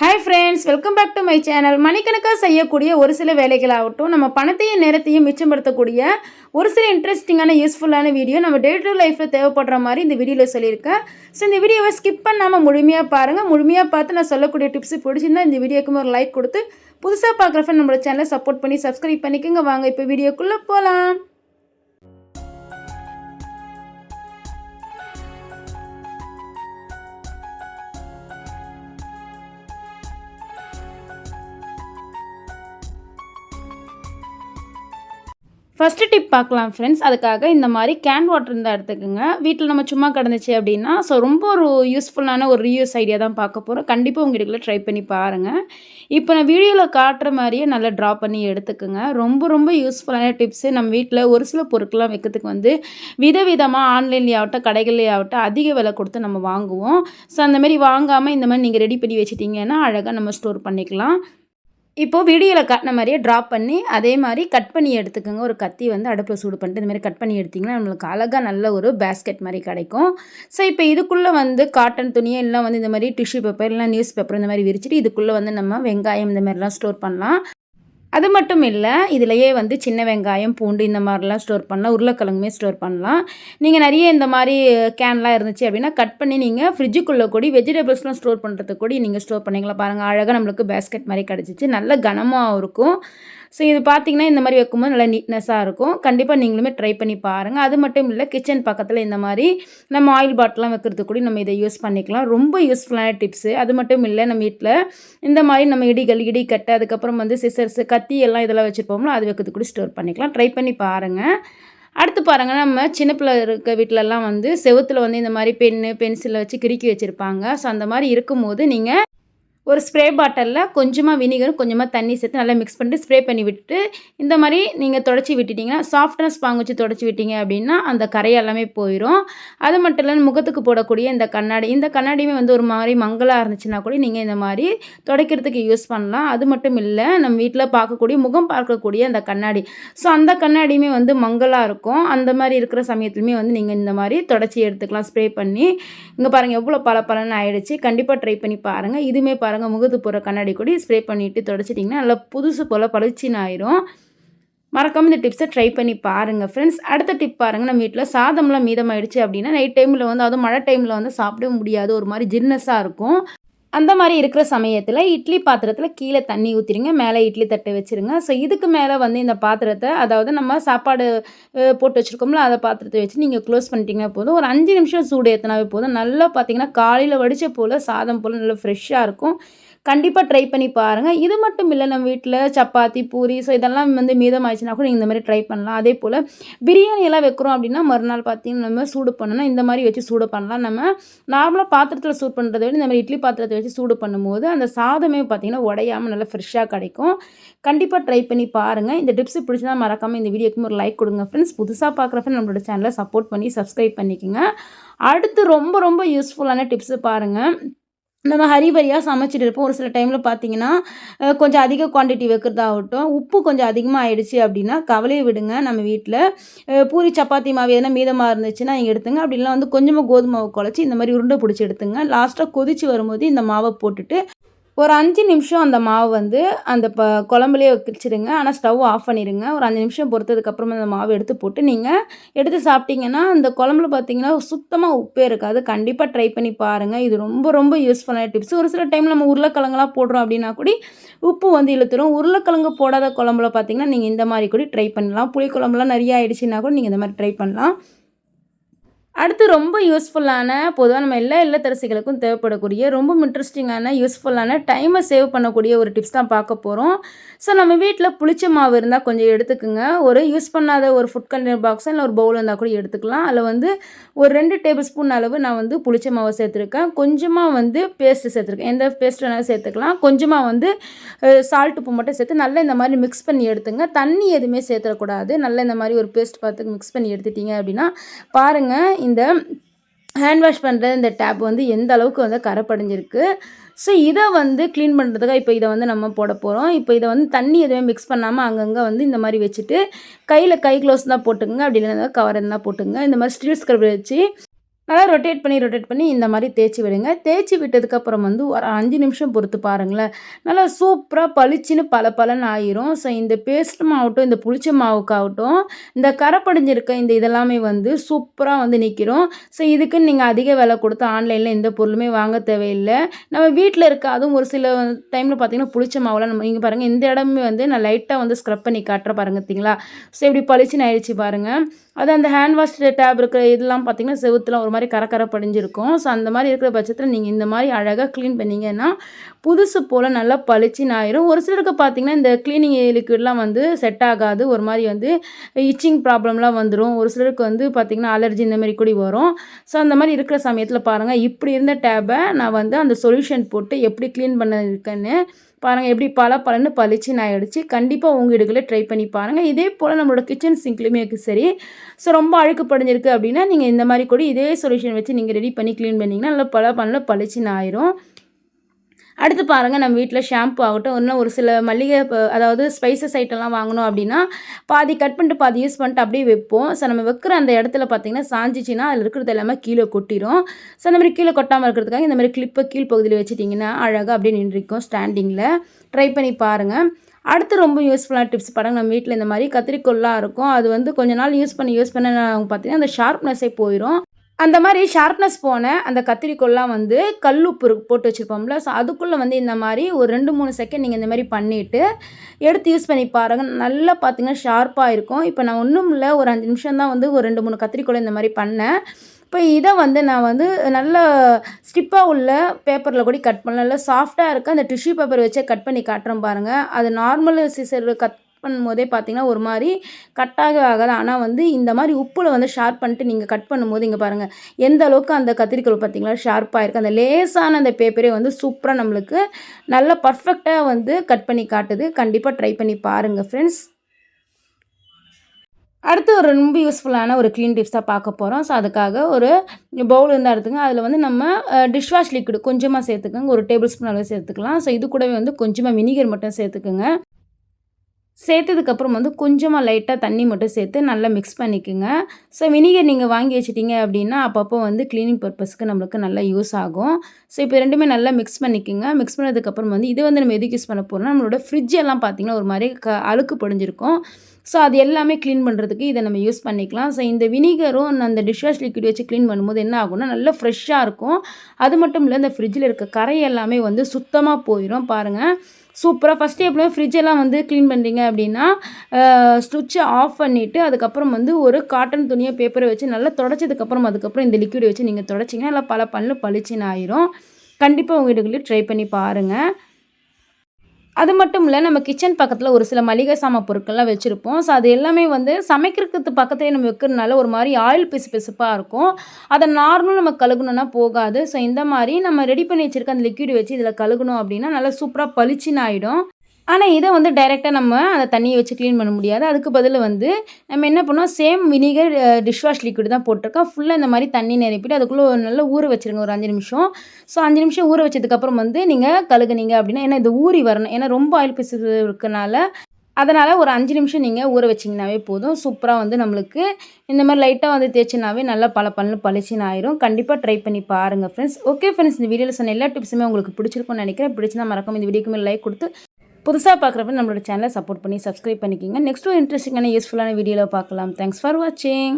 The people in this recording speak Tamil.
Hi friends welcome back to my channel மணிக்கணக்காக செய்யக்கூடிய ஒரு சில வேலைகளாகட்டும் நம்ம பணத்தையும் நேரத்தையும் மிச்சப்படுத்தக்கூடிய ஒரு சில இன்ட்ரெஸ்டிங்கான யூஸ்ஃபுல்லான வீடியோ நம்ம டே டு லைஃப்பில் தேவைப்படுற மாதிரி இந்த வீடியோவில் சொல்லியிருக்கேன். ஸோ இந்த வீடியோவை ஸ்கிப் பண்ணாமல் முழுமையாக பாருங்கள் முழுமையாக பார்த்து நான் சொல்லக்கூடிய டிப்ஸ் பிடிச்சிருந்தா இந்த வீடியோக்கு ஒரு லைக் கொடுத்து புதுசாக பார்க்குறப்ப நம்மளோட சேனலை சப்போர்ட் பண்ணி சப்ஸ்கிரைப் பண்ணிக்கோங்க. வாங்க இப்போ வீடியோக்குள்ளே போகலாம் ஃபஸ்ட்டு டிப் பார்க்கலாம் ஃப்ரெண்ட்ஸ் அதுக்காக இந்த மாதிரி கேன் வாட்டர் இருந்தால் எடுத்துக்கோங்க. வீட்டில் நம்ம சும்மா கிடந்துச்சு அப்படின்னா ஸோ ரொம்ப ஒரு யூஸ்ஃபுல்லான ஒரு ரீயூஸ் ஐடியா தான் பார்க்க போகிறோம் கண்டிப்பாக உங்கள் வீட்டுக்குள்ளே ட்ரை பண்ணி பாருங்கள் இப்போ நான் வீடியோவில் காட்டுற மாதிரியே நல்லா ட்ரா பண்ணி எடுத்துக்கோங்க. ரொம்ப ரொம்ப யூஸ்ஃபுல்லான டிப்ஸு நம்ம வீட்டில் ஒரு சில பொருட்கள்லாம் வைக்கிறதுக்கு வந்து விதவிதமாக ஆன்லைன்லேயே ஆகட்டும் கடைகள்லேயே ஆகட்டும் அதிக விலை கொடுத்து நம்ம வாங்குவோம். ஸோ அந்தமாரி வாங்காமல் இந்த மாதிரி நீங்கள் ரெடி பண்ணி வச்சிட்டிங்கன்னா அழகாக நம்ம ஸ்டோர் பண்ணிக்கலாம். இப்போது வீடியோவில் காட்டின மாதிரியே ட்ராப் பண்ணி அதே மாதிரி கட் பண்ணி எடுத்துக்கோங்க. ஒரு கத்தி வந்து அடுப்பில் சூடு பண்ணிட்டு இந்த மாதிரி கட் பண்ணி எடுத்திங்கன்னா நம்மளுக்கு அழகாக நல்ல ஒரு பேஸ்கெட் மாதிரி கிடைக்கும். ஸோ இப்போ இதுக்குள்ளே வந்து காட்டன் துணியை எல்லாம் வந்து இந்த மாதிரி டிஷ்யூ பேப்பர் இல்லைனா நியூஸ் பேப்பர் இந்த மாதிரி விரிச்சிட்டு இதுக்குள்ளே வந்து நம்ம வெங்காயம் இந்த மாதிரிலாம் ஸ்டோர் பண்ணலாம். அது மட்டும் இல்லை இதிலையே வந்து சின்ன வெங்காயம் பூண்டு இந்த மாதிரிலாம் ஸ்டோர் பண்ணலாம். உருளைக்கிழங்குமே ஸ்டோர் பண்ணலாம். நீங்கள் நிறைய இந்த மாதிரி கேன்லாம் இருந்துச்சு அப்படின்னா கட் பண்ணி நீங்கள் ஃப்ரிட்ஜுக்குள்ளே கூடி வெஜிடபிள்ஸ்லாம் ஸ்டோர் பண்ணுறது கூட நீங்கள் ஸ்டோர் பண்ணிக்கலாம் பாருங்கள் அழகாக நம்மளுக்கு பேஸ்கெட் மாதிரி கிடச்சிச்சு. நல்ல கனமாக இருக்கும். ஸோ இது பார்த்திங்கன்னா இந்த மாதிரி வைக்கும்போது நல்லா நீட்னஸாக இருக்கும். கண்டிப்பாக நீங்களுமே ட்ரை பண்ணி பாருங்கள் அது மட்டும் இல்லை கிச்சன் பக்கத்தில் இந்த மாதிரி நம்ம ஆயில் பாட்டிலாம் வைக்கிறதுக்கு கூட நம்ம இதை யூஸ் பண்ணிக்கலாம். ரொம்ப யூஸ்ஃபுல்லான டிப்ஸு அது மட்டும் இல்லை நம்ம வீட்டில் இந்த மாதிரி நம்ம இடிகள் இடிக்கட்டை அதுக்கப்புறம் வந்து சிசர்ஸு கத்தி எல்லாம் இதெல்லாம் வச்சுருப்போம்னா அது வைக்கிறதுக்கு கூட ஸ்டோர் பண்ணிக்கலாம். ட்ரை பண்ணி பாருங்கள் அடுத்து பாருங்கள் நம்ம சின்ன பிள்ளை இருக்க வீட்டிலலாம் வந்து செவத்தில் வந்து இந்த மாதிரி பென்னு பென்சிலை வச்சு கிறுக்கி வச்சுருப்பாங்க. ஸோ அந்த மாதிரி இருக்கும்போது நீங்கள் ஒரு ஸ்ப்ரே பாட்டிலில் கொஞ்சமாக வினிகரும் கொஞ்சமாக தண்ணி சேர்த்து நல்லா மிக்ஸ் பண்ணிட்டு ஸ்ப்ரே பண்ணி விட்டுட்டு இந்த மாதிரி நீங்கள் தொடச்சி விட்டுட்டிங்கன்னா சாஃப்ட்னஸ் பாங்கு வச்சு தொடச்சி விட்டீங்க அப்படின்னா அந்த கரை எல்லாமே போயிடும் அது மட்டும் இல்லை முகத்துக்கு போடக்கூடிய இந்த கண்ணாடி இந்த கண்ணாடியுமே வந்து ஒரு மாதிரி மங்களாக இருந்துச்சுன்னா கூட நீங்கள் இந்த மாதிரி துடைக்கிறதுக்கு யூஸ் பண்ணலாம். அது மட்டும் இல்லை நம்ம வீட்டில் பார்க்கக்கூடிய முகம் பார்க்கக்கூடிய அந்த கண்ணாடி. ஸோ அந்த கண்ணாடியுமே வந்து மங்களாக இருக்கும். அந்த மாதிரி இருக்கிற சமயத்துலையுமே வந்து நீங்கள் இந்த மாதிரி தொடச்சி எடுத்துக்கலாம் ஸ்ப்ரே பண்ணி. இங்கே பாருங்கள் எவ்வளோ பல பலன்னு ஆகிடுச்சு கண்டிப்பாக ட்ரை பண்ணி பாருங்கள் இதுவுமே பாருங்கள் பாருங்கள் முகத்து போகிற கண்ணாடி கூட ஸ்ப்ரே பண்ணிவிட்டு தொடச்சிட்டிங்கன்னா நல்லா புதுசு போல் பளிச்சின்னு ஆயிரும். மறக்காமல் இந்த டிப்ஸை ட்ரை பண்ணி பாருங்கள் ஃப்ரெண்ட்ஸ் அடுத்த டிப் பாருங்கள் நம்ம வீட்டில் சாதம்லாம் மீதமாயிடுச்சு அப்படின்னா நைட் டைமில் வந்து அதுவும் மழை டைமில் வந்து சாப்பிடவே முடியாது. ஒரு மாதிரி ஜின்னஸாக இருக்கும். அந்த மாதிரி இருக்கிற சமயத்தில் இட்லி பாத்திரத்தில் கீழே தண்ணி ஊற்றிடுங்க மேலே இட்லி தட்டை வச்சுருங்க. ஸோ இதுக்கு மேலே வந்து இந்த பாத்திரத்தை அதாவது நம்ம சாப்பாடு போட்டு வச்சுருக்கோம்ல அதை பாத்திரத்தை வச்சு நீங்கள் க்ளோஸ் பண்ணிட்டீங்கன்னா போதும். ஒரு அஞ்சு நிமிஷம் சூடு ஏற்றினாவே போதும். நல்லா பார்த்தீங்கன்னா காலையில் வடித்த போல் சாதம் போல் நல்லா ஃப்ரெஷ்ஷாக இருக்கும். கண்டிப்பாக ட்ரை பண்ணி பாருங்கள் இது மட்டும் இல்லை நம்ம வீட்டில் சப்பாத்தி பூரி ஸோ இதெல்லாம் வந்து மீதம் ஆயிடுச்சுன்னா கூட நீங்கள் இந்த மாதிரி ட்ரை பண்ணலாம். அதே போல் பிரியாணி எல்லாம் வைக்கிறோம் அப்படின்னா மறுநாள் பார்த்தீங்கன்னா நம்ம சூடு பண்ணணும். இந்த மாதிரி வச்சு சூடு பண்ணலாம். நம்ம நார்மலாக பாத்திரத்தில் சூடு பண்ணுறதை விட இந்த மாதிரி இட்லி பாத்திரத்தை வச்சு சூடு பண்ணும்போது அந்த சாதமே பார்த்திங்கன்னா உடையாமல் நல்லா ஃப்ரெஷ்ஷாக கிடைக்கும். கண்டிப்பாக ட்ரை பண்ணி பாருங்கள் இந்த டிப்ஸ் பிடிச்சதா மறக்காமல் இந்த வீடியோக்கு ஒரு லைக் கொடுங்க ஃப்ரெண்ட்ஸ் புதுசாக பார்க்குற ஃப்ரெண்ட் நம்மளோட சேனலை சப்போர்ட் பண்ணி சப்ஸ்கிரைப் பண்ணிக்கோங்க. அடுத்து ரொம்ப ரொம்ப யூஸ்ஃபுல்லான டிப்ஸு பாருங்கள் நம்ம ஹரிபரியாக சமைச்சிட்டு இருப்போம். ஒரு சில டைமில் பார்த்தீங்கன்னா கொஞ்சம் அதிக குவான்டிட்டி வைக்கிறதாகட்டும் உப்பு கொஞ்சம் அதிகமாக ஆயிடுச்சு அப்படின்னா கவலையை விடுங்க. நம்ம வீட்டில் பூரி சப்பாத்தி மாவு எதனா மீதமாக இருந்துச்சுன்னா நீங்கள் எடுத்துங்க. அப்படிலாம் வந்து கொஞ்சமாக கோதுமை மாவு குழச்சி இந்த மாதிரி உருண்டை பிடிச்சி எடுத்துங்க. லாஸ்ட்டாக கொதிச்சு வரும்போது இந்த மாவை போட்டுட்டு ஒரு அஞ்சு நிமிஷம் அந்த மாவு வந்து அந்த ப குழம்புலேயே வச்சிடுங்க ஆனால் ஸ்டவ் ஆஃப் பண்ணிடுங்க ஒரு அஞ்சு நிமிஷம் பொறுத்ததுக்கப்புறமா அந்த மாவு எடுத்து போட்டு நீங்கள் எடுத்து சாப்பிட்டீங்கன்னா அந்த குழம்புல பார்த்தீங்கன்னா சுத்தமாக உப்பே இருக்காது. கண்டிப்பாக ட்ரை பண்ணி பாருங்கள் இது ரொம்ப ரொம்ப யூஸ்ஃபுல்லான டிப்ஸ் ஒரு சில டைம் நம்ம உருளைக்கிழங்குலாம் போடுறோம் அப்படின்னா கூட உப்பு வந்து இழுத்துரும். உருளைக்கிழங்கு போடாத குழம்புல பார்த்தீங்கன்னா நீங்கள் இந்த மாதிரி கூட ட்ரை பண்ணலாம். புளி குழம்புலாம் நிறையா ஆயிடுச்சுன்னா கூட நீங்கள் இந்த மாதிரி ட்ரை பண்ணலாம். அடுத்து ரொம்ப யூஸ்ஃபுல்லான பொதுவாக நம்ம எல்லா இல்லத்தரசிகளுக்கும் தேவைப்படக்கூடிய ரொம்ப இன்ட்ரெஸ்டிங்கான யூஸ்ஃபுல்லான டைமை சேவ் பண்ணக்கூடிய ஒரு டிப்ஸ் தான் பார்க்க போகிறோம் ஸோ நம்ம வீட்டில் புளிச்ச மாவு இருந்தால் கொஞ்சம் எடுத்துக்கோங்க. ஒரு யூஸ் பண்ணாத ஒரு ஃபுட் கண்டெய்னர் பாக்ஸ் இல்லை ஒரு பவுல் இருந்தால் கூட எடுத்துக்கலாம். அதில் வந்து ஒரு ரெண்டு டேபிள் ஸ்பூன் அளவு நான் வந்து புளிச்ச மாவை சேர்த்துருக்கேன். கொஞ்சமாக வந்து பேஸ்ட்டு சேர்த்துருக்கேன். எந்த பேஸ்ட் வேணாலும் சேர்த்துக்கலாம். கொஞ்சமாக வந்து சால்ட் உப்பு மட்டும் சேர்த்து நல்லா இந்த மாதிரி மிக்ஸ் பண்ணி எடுத்துங்க. தண்ணி எதுவுமே சேர்த்துடக்கூடாது. நல்லா இந்த மாதிரி ஒரு பேஸ்ட் பார்த்து மிக்ஸ் பண்ணி எடுத்துட்டீங்க அப்படின்னா பாருங்கள் இந்த ஹேண்ட் வாஷ் பண்ணுற இந்த டேப் வந்து எந்த அளவுக்கு வந்து கரப்படைஞ்சிருக்கு. ஸோ இதை வந்து க்ளீன் பண்ணுறதுக்காக இப்போ இதை வந்து நம்ம போட போகிறோம் இப்போ இதை வந்து தண்ணி எதுவுமே மிக்ஸ் பண்ணாமல் அங்கங்கே வந்து இந்த மாதிரி வச்சுட்டு கையில் கை க்ளோஸ் தான் போட்டுக்கோங்க. அப்படி இல்லைன்னா கவர் இருந்தால் போட்டுங்க இந்த மாதிரி ஸ்டீல் ஸ்க்ரப் வச்சு நல்லா ரொட்டேட் பண்ணி ரொட்டேட் பண்ணி இந்த மாதிரி தேய்ச்சி விடுங்க. தேய்ச்சி விட்டதுக்கப்புறம் வந்து ஒரு அஞ்சு நிமிஷம் பொறுத்து பாருங்களேன். நல்லா சூப்பராக பளிச்சுன்னு பல பலன்னு ஆயிரும். ஸோ இந்த பேஸ்ட் மாவட்டும் இந்த புளிச்ச மாவுக்காகட்டும் இந்த கரப்படைஞ்சிருக்க இந்த இதெல்லாமே வந்து சூப்பராக வந்து நிற்கிறோம் ஸோ இதுக்குன்னு நீங்கள் அதிக விலை கொடுத்து ஆன்லைனில் எந்த பொருளுமே வாங்க தேவையில்லை. நம்ம வீட்டில் இருக்க அதுவும் ஒரு சில டைமில் பார்த்தீங்கன்னா புளிச்ச மாவுலாம் நம்ம இங்கே பாருங்கள் இந்த இடமே வந்து நான் லைட்டாக வந்து ஸ்க்ரப் பண்ணி காட்டுற பாருங்க பார்த்தீங்களா ஸோ இப்படி பளிச்சுன்னு ஆயிடுச்சு பாருங்கள் அது அந்த ஹேண்ட் வாஷ் டேப் இருக்கிற இதெல்லாம் பார்த்தீங்கன்னா செவுத்துலாம் ஒரு மாதிரி மாதிரி கரக்கரை படிஞ்சிருக்கும் ஸோ அந்த மாதிரி இருக்கிற பட்சத்தில் நீங்கள் இந்த மாதிரி அழகாக க்ளீன் பண்ணிங்கன்னா புதுசு போல் நல்லா பளிச்சின்னு ஆயிரும். ஒரு சிலருக்கு பார்த்தீங்கன்னா இந்த க்ளீனிங் லிக்விட்லாம் வந்து செட் ஆகாது. ஒரு மாதிரி வந்து இச்சிங் ப்ராப்ளம்லாம் வந்துடும் ஒரு சிலருக்கு வந்து பார்த்திங்கன்னா அலர்ஜி இந்த மாதிரி கூட வரும். ஸோ அந்த மாதிரி இருக்கிற சமயத்தில் பாருங்கள் இப்படி இருந்த டேப்பை நான் வந்து அந்த சொல்யூஷன் போட்டு எப்படி க்ளீன் பண்ணியிருக்கேன்னு பாருங்கள் எப்படி பல பலன்னு பளிச்சுன்னு ஆகிடுச்சு கண்டிப்பாக உங்கள் வீடுகளில் ட்ரை பண்ணி பாருங்கள் இதே போல் நம்மளோட கிச்சன் சிங்க்லையுமே சரி. ஸோ ரொம்ப அழுக்கு படிஞ்சிருக்கு அப்படின்னா நீங்கள் இந்த மாதிரி கூட இதே சொல்யூஷன் வச்சு நீங்கள் ரெடி பண்ணி க்ளீன் பண்ணிங்கன்னா நல்லா பல பலனில் பளிச்சுன்னு ஆயிரும். அடுத்து பாருங்கள் நம்ம வீட்டில் ஷாம்பு ஆகட்டும் இன்னும் ஒரு சில மல்லிகை அதாவது ஸ்பைசஸ் ஐட்டம்லாம் வாங்கணும் அப்படின்னா பாதி கட் பண்ணிட்டு பாதி யூஸ் பண்ணிட்டு அப்படியே வைப்போம். ஸோ நம்ம வைக்கிற அந்த இடத்துல பார்த்திங்கன்னா சாஞ்சிச்சின்னா அதில் இருக்கிறது எல்லாமே கீழே கொட்டிடும் ஸோ அந்த மாதிரி கீழே கொட்டாமல் இருக்கிறதுக்காக இந்த மாதிரி கிளிப்பை கீழ் பகுதியில் வச்சுட்டிங்கன்னா அழகாக அப்படியே நின்றுக்கும் ஸ்டாண்டிங்கில் ட்ரை பண்ணி பாருங்கள் அடுத்து ரொம்ப யூஸ்ஃபுல்லான டிப்ஸ் படம் நம்ம வீட்டில் இந்த மாதிரி கத்திரிக்கோல்லாம் இருக்கும். அது வந்து கொஞ்ச நாள் யூஸ் பண்ணி யூஸ் பண்ண பார்த்தீங்கன்னா அந்த ஷார்ப்னஸே போயிடும் அந்த மாதிரி ஷார்ப்னஸ் போன அந்த கத்திரிக்கோல்லாம் வந்து கல் உப்பு போட்டு வச்சுருப்போம்ல. ஸோ அதுக்குள்ளே வந்து இந்த மாதிரி ஒரு ரெண்டு மூணு செகண்ட் நீங்கள் இந்த மாதிரி பண்ணிவிட்டு எடுத்து யூஸ் பண்ணி பாருங்கள் நல்லா பார்த்தீங்கன்னா ஷார்ப்பாக இருக்கும். இப்போ நான் ஒன்றும் இல்லை. ஒரு அஞ்சு நிமிஷம் தான் வந்து ஒரு ரெண்டு மூணு கத்திரிக்கோளை இந்த மாதிரி பண்ணேன். இப்போ இதை வந்து நான் வந்து நல்ல ஸ்டிப்பாக உள்ள பேப்பரில் கூட கட் பண்ணல நல்லா சாஃப்டாக இருக்க அந்த டிஷ்யூ பேப்பர் வச்சே கட் பண்ணி காட்டுறேன் பாருங்கள் அது நார்மல் சிசர் கத் பண்ணும்போதே பார்த்தீங்கன்னா ஒரு மாதிரி கட்டாக ஆகாது. ஆனால் வந்து இந்த மாதிரி உப்பில் வந்து ஷார்ப் பண்ணிட்டு நீங்கள் கட் பண்ணும்போது இங்கே பாருங்கள் எந்த அளவுக்கு அந்த கத்திரிக்கோள் பார்த்தீங்களா ஷார்ப்பாக இருக்குது அந்த லேசான அந்த பேப்பரே வந்து சூப்பராக நம்மளுக்கு நல்ல பர்ஃபெக்டாக வந்து கட் பண்ணி காட்டுது. கண்டிப்பாக ட்ரை பண்ணி பாருங்கள் ஃப்ரெண்ட்ஸ் அடுத்து ஒரு ரொம்ப யூஸ்ஃபுல்லான ஒரு க்ளீன் டிப்ஸ் தான் பார்க்க போகிறோம் ஸோ அதுக்காக ஒரு பவுல் இருந்தால் எடுத்துங்க. அதில் வந்து நம்ம டிஷ் வாஷ் லிக்விட் கொஞ்சமாக சேர்த்துக்கோங்க. ஒரு டேபிள் ஸ்பூன் அளவு சேர்த்துக்கலாம். ஸோ இது கூடவே வந்து கொஞ்சமாக வினிகர் மட்டும் சேர்த்துக்குங்க. சேர்த்ததுக்கப்புறம் வந்து கொஞ்சமாக லைட்டாக தண்ணி மட்டும் சேர்த்து நல்லா மிக்ஸ் பண்ணிக்கோங்க. ஸோ வினிகர் நீங்கள் வாங்கி வச்சிட்டிங்க அப்படின்னா அப்பப்போ வந்து க்ளீனிங் பர்பஸ்க்கு நம்மளுக்கு நல்லா யூஸ் ஆகும். ஸோ இப்போ ரெண்டுமே நல்லா மிக்ஸ் பண்ணிக்கோங்க. மிக்ஸ் பண்ணதுக்கப்புறம் வந்து இது வந்து நம்ம எதுக்கு யூஸ் பண்ண போகிறோம்னா நம்மளோட ஃப்ரிட்ஜ் எல்லாம் பார்த்திங்கன்னா ஒரு மாதிரி க அழுக்கு பொடிஞ்சிருக்கும். ஸோ அது எல்லாமே க்ளீன் பண்ணுறதுக்கு இதை நம்ம யூஸ் பண்ணிக்கலாம். ஸோ இந்த வினிகரும் அந்த டிஷ்வாஷ் லிக்விட் வச்சு க்ளீன் பண்ணும்போது என்ன ஆகும்னா நல்லா ஃப்ரெஷ்ஷாக இருக்கும். அது மட்டும் இல்லை இந்த ஃப்ரிட்ஜில் இருக்க கரை எல்லாமே வந்து சுத்தமாக போயிடும் பாருங்கள் சூப்பராக ஃபஸ்ட்டு எப்படியும் ஃப்ரிட்ஜெல்லாம் வந்து க்ளீன் பண்ணுறீங்க அப்படின்னா ஸ்விட்சை ஆஃப் பண்ணிவிட்டு அதுக்கப்புறம் வந்து ஒரு காட்டன் துணியை பேப்பரை வச்சு நல்லா தொடச்சதுக்கப்புறம் அதுக்கப்புறம் இந்த லிக்விட் வச்சு நீங்கள் தொடச்சிங்கன்னா நல்லா பல பல்லு பளிச்சின்னு ஆயிரும். கண்டிப்பாக உங்கள் வீடுகளில் ட்ரை பண்ணி பாருங்கள் அது மட்டும் இல்லை நம்ம கிச்சன் பக்கத்தில் ஒரு சில மளிகை சாமான் பொருட்கள்லாம் வச்சுருப்போம். ஸோ அது எல்லாமே வந்து சமைக்கிறதுக்கு பக்கத்துலேயே நம்ம வைக்கிறதுனால ஒரு மாதிரி ஆயில் பிசு பிசுப்பாக இருக்கும். அதை நார்மலும் நம்ம கழுகணுன்னா போகாது. ஸோ இந்த மாதிரி நம்ம ரெடி பண்ணி வச்சுருக்க அந்த லிக்யூடு வச்சு இதில் கழுகணும் அப்படின்னா நல்லா சூப்பராக பளிச்சுன்னு ஆகிடும் ஆனால் இதை வந்து டைரெக்டாக நம்ம அந்த தண்ணியை வச்சு க்ளீன் பண்ண முடியாது. அதுக்கு பதில் வந்து நம்ம என்ன பண்ணோம் same vinegar dish wash liquid தான் போட்டிருக்கோம். ஃபுல்லாக இந்த மாதிரி தண்ணி நிரப்பிட்டு அதுக்குள்ளே ஒரு நல்லா ஊற வச்சுருங்க. ஒரு அஞ்சு நிமிஷம். ஸோ அஞ்சு நிமிஷம் ஊற வச்சதுக்கப்புறம் வந்து நீங்கள் கழுகுனீங்க அப்படின்னா ஏன்னா இது ஊறி வரணும். ஏன்னா ரொம்ப ஆயில் பிசு இருக்கனால அதனால் ஒரு அஞ்சு நிமிஷம் நீங்கள் ஊற வச்சிங்கனாவே போதும். சூப்பராக வந்து நம்மளுக்கு இந்த மாதிரி லைட்டாக வந்து தேய்ச்சினாவே நல்லா பல பல்லு பளிச்சின்னு ஆயிரும். கண்டிப்பாக ட்ரை பண்ணி பாருங்கள் ஃப்ரெண்ட்ஸ் ஓகே ஃப்ரெண்ட்ஸ் இந்த வீடியோவில் சொன்ன எல்லா டிப்ஸுமே உங்களுக்கு பிடிச்சிருக்கும்னு நினைக்கிறேன். பிடிச்சினா மறக்காம இந்த வீடியோக்குமே லைக் கொடுத்து புதுசாக பார்க்குறப்ப நம்மளோட சேனலை சப்போர்ட் பண்ணி சப்ஸ்கிரைப் பண்ணிக்கிங்க. நெக்ஸ்ட் ஒரு இன்ட்ரெஸ்டிங்கான யூஸ்ஃபுல்லான வீடியோவில் பார்க்கலாம். தேங்க்ஸ் ஃபார் வாட்சிங்